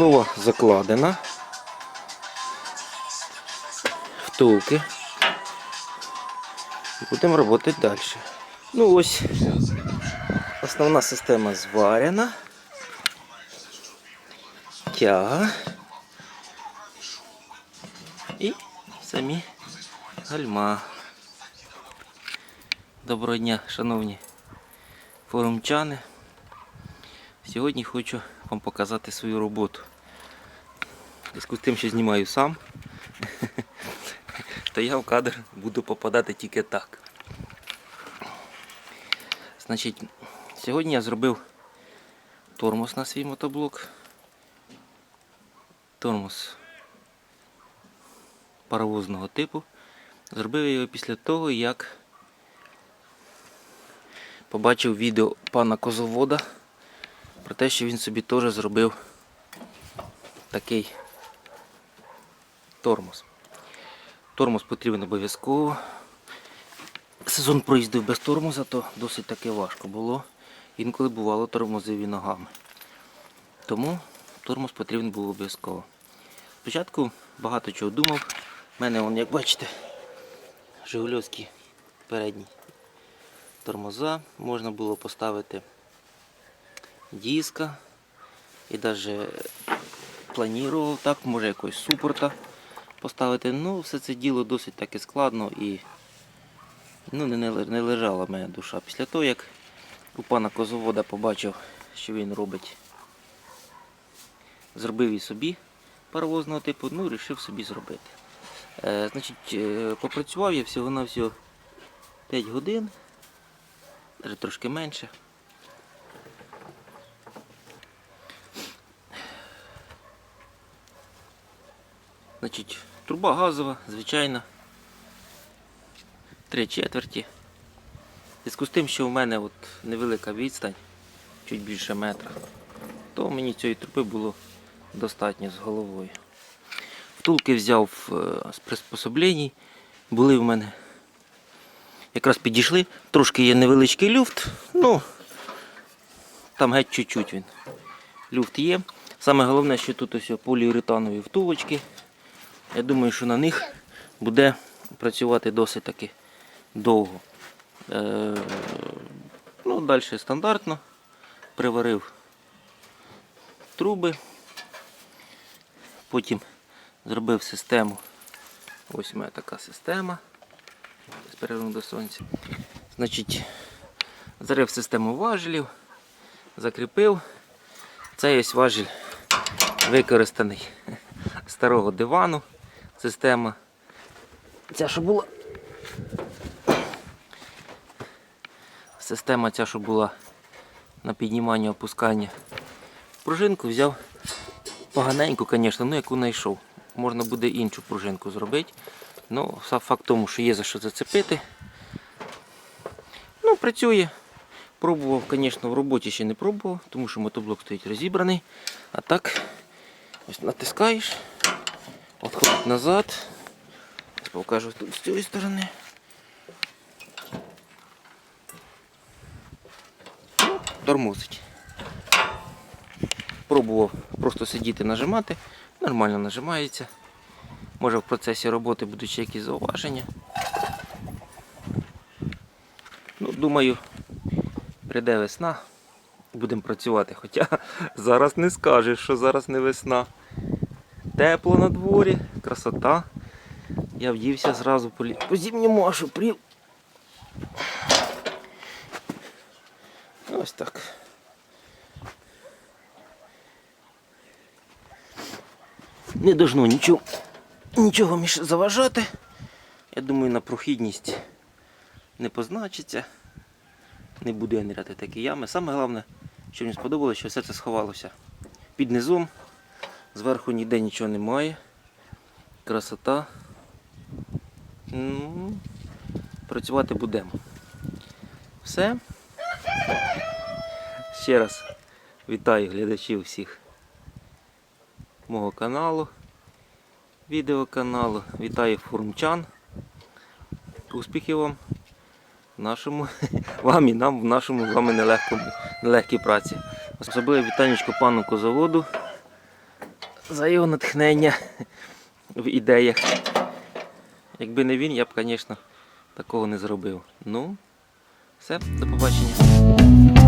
Основа закладена. Втулки. Будемо працювати далі. Ну ось, основна система зварена. Тяга. І самі гальма. Доброго дня, шановні форумчани. Сьогодні хочу вам показати свою роботу. Зв'язку з тим, що знімаю сам, то я в кадр буду попадати тільки так. Значить, сьогодні я зробив тормоз на свій мотоблок. Тормоз паровозного типу. Зробив його після того, як побачив відео пана Козовода про те, що він собі теж зробив такий тормоз. Тормоз потрібен обов'язково. Сезон проїздив без тормоза, то досить таки важко було. Інколи бувало тормозив і ногами. Тому тормоз потрібен був обов'язково. Спочатку багато чого думав. У мене, вон, як бачите, Жигульовські передні тормоза. Можна було поставити диска і навіть планував так, може якогось супорта поставити. Ну, все це діло досить таки складно і ну, не, лежала моя душа. Після того, як у пана Козовода побачив, що він робить, зробив і собі паровозного типу, ну, вирішив собі зробити. Е, значить, е, попрацював я всього-навсього 5 годин, навіть трошки менше. Значить, труба газова, звичайна. Три четверті. Зв'язку з тим, що в мене от невелика відстань, чуть більше метра, то мені цієї труби було достатньо з головою. Втулки взяв е, з приспособлень. Були в мене. Якраз підійшли. Трошки є невеличкий люфт. Ну, там геть чуть-чуть він. Люфт є. Саме головне, що тут ось поліуретанові втулочки. Я думаю, що на них буде працювати досить таки довго. Е, ну, далі стандартно. Приварив труби. Потім зробив систему. Ось у мене така система. З перерву до сонця. Значить, зарив систему важелів, закріпив. Цей ось важіль використаний старого дивану. Система. Ця, що була. Система ця, що була на піднімання опускання. Пружинку взяв поганеньку, звісно, ну яку знайшов. Можна буде іншу пружинку зробити. Ну, факт тому, що є за що зацепити. Ну, працює. Пробував, звісно, в роботі ще не пробував, тому що мотоблок стоїть розібраний. А так, ось натискаєш, відходить назад. Покажу тут з цієї сторони. Ну, Тормозить. Пробував просто сидіти нажимати, нормально нажимається. Може в процесі роботи будуть ще якісь зауваження. Ну, думаю, прийде весна, будемо працювати. Хоча зараз не скажеш, що зараз не весна. Тепло на дворі, красота. Я вдівся зразу по, лі- по зимньому аж прів. Ось так. Не должно нічого, нічого між заважати. Я думаю, на прохідність не позначиться. Не буду я ниряти такі ями. Саме головне, що мені сподобалося, що все це сховалося під низом. Зверху ніде нічого немає. Красота. Ну, працювати будемо. Все. Ще раз вітаю глядачів всіх мого каналу, відеоканалу. Вітаю форумчан. Успіхів вам нашому, вам і нам в нашому з вами нелегкому, нелегкій праці. Особливо вітанечко пану Козаводу. За його натхнення в ідеях. Якби не він, я б, звісно, такого не зробив. Ну, все, до побачення.